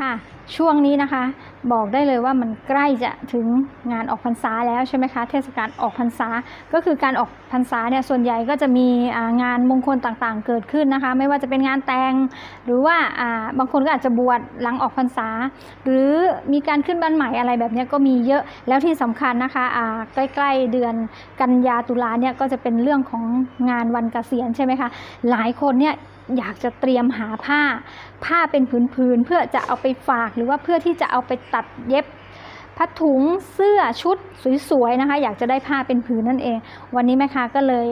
ค่ะ ช่วงนี้นะคะบอกได้เลยว่ามันใกล้จะถึงงานออกพรรษาแล้วใช่ไหมคะ เทศกาลออกพรรษา ก็คือการออกพรรษาเนี่ยส่วนใหญ่ก็จะมีงานมงคลต่างๆ เกิดขึ้นนะคะ ไม่ว่าจะเป็นงานแต่งหรือว่าบางคนก็อาจจะบวชหลังออกพรรษา หรือมีการขึ้นบ้านใหม่อะไรแบบนี้ก็มีเยอะแล้วที่สำคัญนะคะใกล้ๆเดือนกันยาตุลาเนี่ยก็จะเป็นเรื่องของงานวันเกษียณใช่ไหมคะหลายคนเนี่ย อยากจะเตรียมหาผ้า ผ้าเป็นผืนๆเพื่อจะเอาไปฝากหรือว่าเพื่อที่จะเอาไปตัดเย็บผ้าถุงเสื้อชุดสวยๆนะคะ อยากจะได้ผ้าเป็นผืนนั่นเอง วันนี้แม่ค้าก็เลย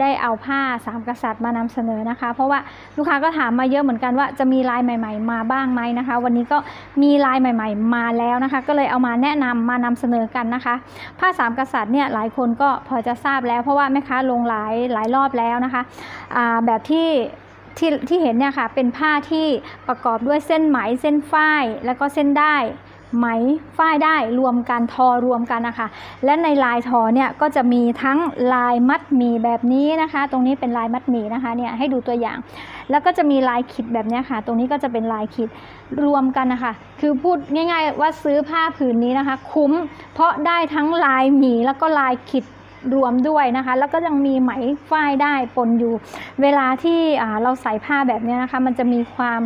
ได้เอาผ้าสามกษัตริย์มานำเสนอนะคะ เพราะว่าลูกค้าก็ถามมาเยอะเหมือนกันว่าจะมีลายใหม่ ๆ มาบ้างไหมนะคะ วันนี้ก็มีลายใหม่ ๆ มาแล้วนะคะ ก็เลยเอามาแนะนำมานำเสนอกันนะคะ ผ้าสามกษัตริย์เนี่ยหลายคนก็พอจะทราบแล้ว เพราะว่าแม่ค้าลงหลายหลายรอบแล้วนะคะแบบที่ ที่ที่เห็นเนี่ยค่ะเป็นผ้าที่ประกอบด้วยเส้นไหมเส้นฝ้าย แล้วก็เส้นได้ไหมฝ้ายได้รวมกันทอรวมกันนะคะ และในลายทอเนี่ยก็จะมีทั้งลายมัดหมี่แบบนี้นะคะ ตรงนี้เป็นลายมัดหมี่นะคะเนี่ยให้ดูตัวอย่าง แล้วก็จะมีลายขิดแบบนี้ค่ะ ตรงนี้ก็จะเป็นลายขิดรวมกันนะคะ คือพูดง่าย ๆ ว่าซื้อผ้าผืนนี้นะคะ คุ้มเพราะได้ทั้งลายหมี่แล้วก็ลายขิด รวมด้วยนะคะ แล้วก็ยังมีไหมฝ้ายได้ปนอยู่ เวลาที่เราใส่ผ้าแบบนี้นะคะ มันจะมีความ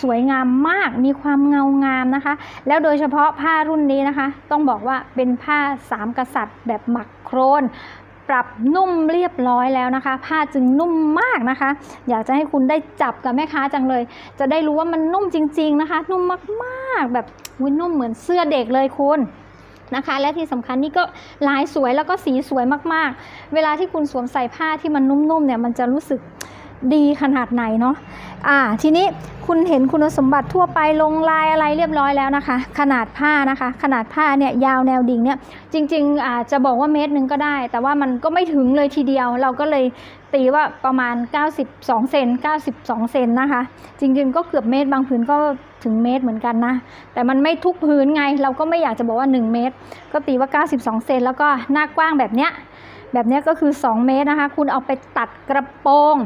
สวยงามมาก มีความเงางามนะคะ แล้วโดยเฉพาะผ้ารุ่นนี้นะคะ ต้องบอกว่าเป็นผ้าสามกษัตริย์แบบหมักโครนปรับนุ่มเรียบร้อยแล้วนะคะ ผ้าจึงนุ่มมากนะคะ อยากจะให้คุณได้จับกับแม่ค้าจังเลย จะได้รู้ว่ามันนุ่มจริง ๆนะคะ นุ่มมากๆ แบบนุ่มเหมือนเสื้อเด็กเลยคุณ นะคะ และที่สำคัญนี่ก็ลายสวยแล้วก็สีสวยมากๆ เวลาที่คุณสวมใส่ผ้าที่มันนุ่มๆเนี่ยมันจะรู้สึก ดีขนาดไหนเนาะอ่าทีนี้คุณเห็นคุณสมบัติทั่วไปลงลายอะไรเรียบร้อยแล้วนะคะ ขนาดผ้านะคะ ขนาดผ้าเนี่ยยาวแนวดิ่งเนี่ยจริงๆอาจจะบอกว่าเมตรหนึ่งก็ได้ แต่ว่ามันก็ไม่ถึงเลยทีเดียว เราก็เลยตีว่าประมาณ 92 เซน92 เซนนะคะ จริงๆก็เกือบเมตรบางผืนก็ถึงเมตรเหมือนกันนะ แต่มันไม่ทุกพื้นไง เราก็ไม่อยากจะบอกว่า 1 เมตร ก็ตีว่า 92 เซนแล้วก็หน้ากว้างแบบเนี้ย แบบนี้ก็คือ 2 เมตรนะคะ คุณเอาไปตัดกระโปรง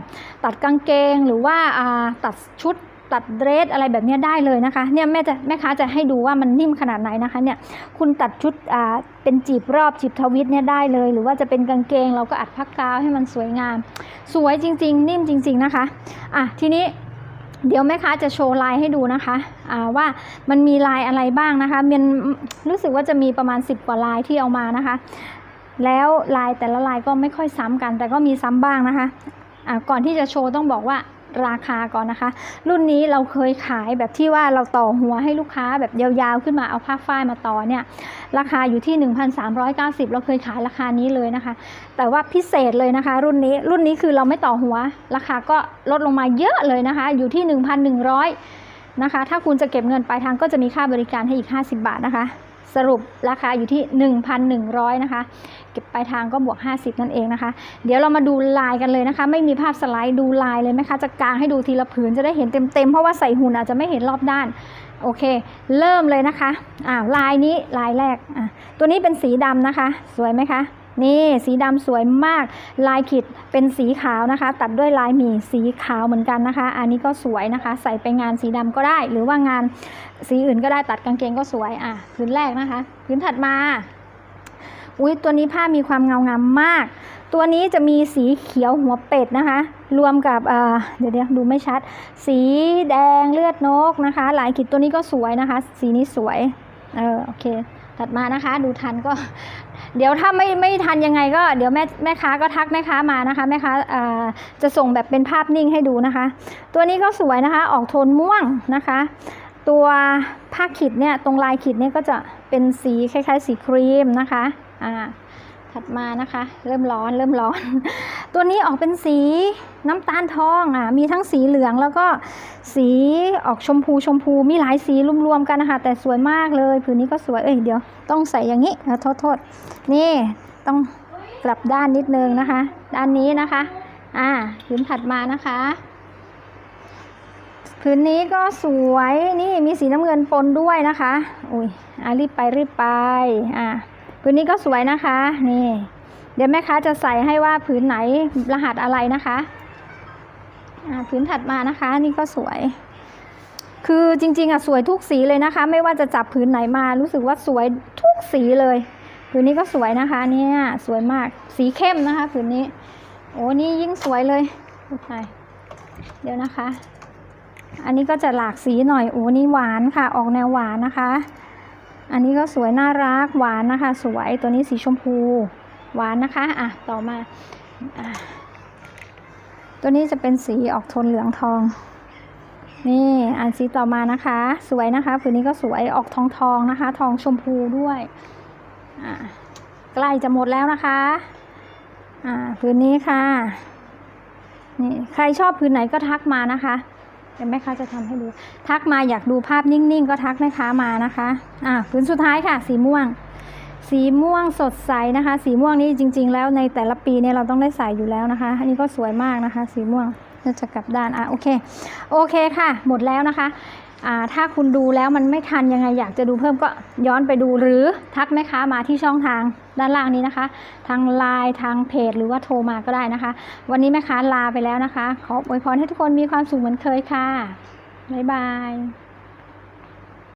ตัดกางเกงหรือว่าาตัดชุดตัดเดรสอะไรแบบนี้ได้เลยนะคะเนี่ยแม่จะแม่ค้าจะให้ดูว่ามันนิ่มขนาดไหนนะคะเนี่ยคุณตัดชุดอ่าเป็นจีบรอบจีบทวิตเนี่ยได้เลย หรือว่าจะเป็นกางเกงเราก็อัดผ้ากาวให้มันสวยงาม สวยจริง ๆ นิ่มจริง ๆนะคะอะทีนี้เดี๋ยวแม่ค้าจะโชว์ลายให้ดูนะคะอ่าว่ามันมีลายอะไรบ้างนะคะมันรู้สึกว่าจะมีประมาณ 10 กว่าลายที่เอามานะคะ แล้วลายแต่ละลายก็ไม่ค่อยซ้ำกัน แต่ก็มีซ้ำบ้างนะคะอ่าก่อนที่จะโชว์ต้องบอกว่าราคาก่อนนะคะ รุ่นนี้เราเคยขายแบบที่ว่าเราต่อหัวให้ลูกค้าแบบยาวๆขึ้นมาเอาผ้าฝ้ายมาต่อเนี่ย ราคาอยู่ที่ 1,390 เราเคยขายราคานี้เลยนะคะ แต่ว่าพิเศษเลยนะคะ รุ่นนี้รุ่นนี้คือเราไม่ต่อหัว ราคาก็ลดลงมาเยอะเลยนะคะ อยู่ที่ 1,100นะคะถ้าคุณจะเก็บเงินปลายทางก็จะมีค่าบริการให้อีก 50 บาทนะคะ สรุปราคาอยู่ที่ 1,100 นะคะ เก็บปลายทางก็บวก 50 นั่นเองนะคะ เดี๋ยวเรามาดูลายกันเลยนะคะ ไม่มีภาพสไลด์ดูลายเลยไหมคะ จะกางให้ดูทีละผืนจะได้เห็นเต็มๆ เพราะว่าใส่หุ่นอาจจะไม่เห็นรอบด้าน โอเค เริ่มเลยนะคะ อ่าลายนี้ลายแรก อะ ตัวนี้เป็นสีดำนะคะ สวยไหมคะ นี่สีดำสวยมาก ลายขีดเป็นสีขาวนะคะ ตัดด้วยลายหมี่สีขาวเหมือนกันนะคะ อันนี้ก็สวยนะคะ ใส่ไปงานสีดำก็ได้ หรือว่างานสีอื่นก็ได้ตัดกางเกงก็สวยอะพื้นแรกนะคะพื้นถัดมาอุ้ยตัวนี้ผ้ามีความเงางามมาก ตัวนี้จะมีสีเขียวหัวเป็ดนะคะ รวมกับเดี๋ยวเดี๋ยวดูไม่ชัด สีแดงเลือดนกนะคะ หลายขีดตัวนี้ก็สวยนะคะ สีนี้สวย เออโอเค ถัดมานะคะ ดูทันก็ เดี๋ยวถ้าไม่ไม่ทันยังไงก็เดี๋ยวแม่แม่ค้าก็ทักแม่ค้ามานะคะแม่ค้าอ่าจะส่งแบบเป็นภาพนิ่งให้ดูนะคะ ตัวนี้ก็สวยนะคะ ออกโทนม่วงนะคะ ตัวผ้าขีดเนี่ยตรงลายขีดเนี่ยก็จะเป็นสีคล้ายๆ สีครีมนะคะอ่า ถัดมานะคะ เริ่มร้อนเริ่มร้อน ตัวนี้ออกเป็นสีน้ำตาลทองอะมีทั้งสีเหลืองแล้วก็สีออกชมพูชมพูมีหลายสีรวมๆกันนะคะแต่สวยมากเลยผืนนี้ก็สวยเอ้ยเดี๋ยวต้องใส่อย่างนี้อะโทษโทษนี่ต้องกลับด้านนิดนึงนะคะ ด้านนี้นะคะ อ่าผืนถัดมานะคะผืนนี้ก็สวยนี่มีสีน้ำเงินปนด้วยนะคะ อุ้ยอะรีบไปรีบไปอะ ผืนนี้ก็สวยนะคะ นี่ เดี๋ยวแม่ค้าจะใส่ให้ว่าผืนไหนรหัสอะไรนะคะผืนถัดมานะคะ นี่ก็สวย คือจริงๆอะสวยทุกสีเลยนะคะ ไม่ว่าจะจับผืนไหนมา รู้สึกว่าสวยทุกสีเลยผืนนี้ก็สวยนะคะ เนี่ยสวยมากสีเข้มนะคะผืนนี้ โอ้นี่ยิ่งสวยเลยเดี๋ยวนะคะ อันนี้ก็จะหลากสีหน่อยโอ้นี่หวานค่ะ ออกแนวหวานนะคะ อันนี้ก็สวยน่ารักหวานนะคะ สวยตัวนี้สีชมพูหวานนะคะอะต่อมาอตัวนี้จะเป็นสีออกโทนเหลืองทอง นี่อันสีต่อมานะคะ สวยนะคะผืนนี้ก็สวยออกทองทองนะคะ ทองชมพูด้วยอะใกล้จะหมดแล้วนะคะอ่าผืนนี้ค่ะนี่ใครชอบผืนไหนก็ทักมานะคะ เดี๋ยวแม่ค้าจะทำให้ดู ทักมาอยากดูภาพนิ่งๆ ก็ทักแม่ค้ามานะคะอ่าผืนสุดท้ายค่ะ สีม่วง สีม่วงสดใสนะคะ สีม่วงนี้จริง ๆ แล้วในแต่ละปีเนี่ยเราต้องได้ใส่อยู่แล้วนะคะ อันนี้ก็สวยมากนะคะ สีม่วง จะกลับด้านอะโอเคโอเคค่ะ หมดแล้วนะคะอ่าถ้าคุณดูแล้วมันไม่ทันยังไงอยากจะดูเพิ่มก็ย้อนไปดูหรือทักแม่ค้ามาที่ช่องทางด้านล่างนี้นะคะ ทางไลน์ทางเพจหรือว่าโทรมาก็ได้นะคะ วันนี้แม่ค้าลาไปแล้วนะคะ ขออวยพรให้ทุกคนมีความสุขเหมือนเคยค่ะ บ๊ายบาย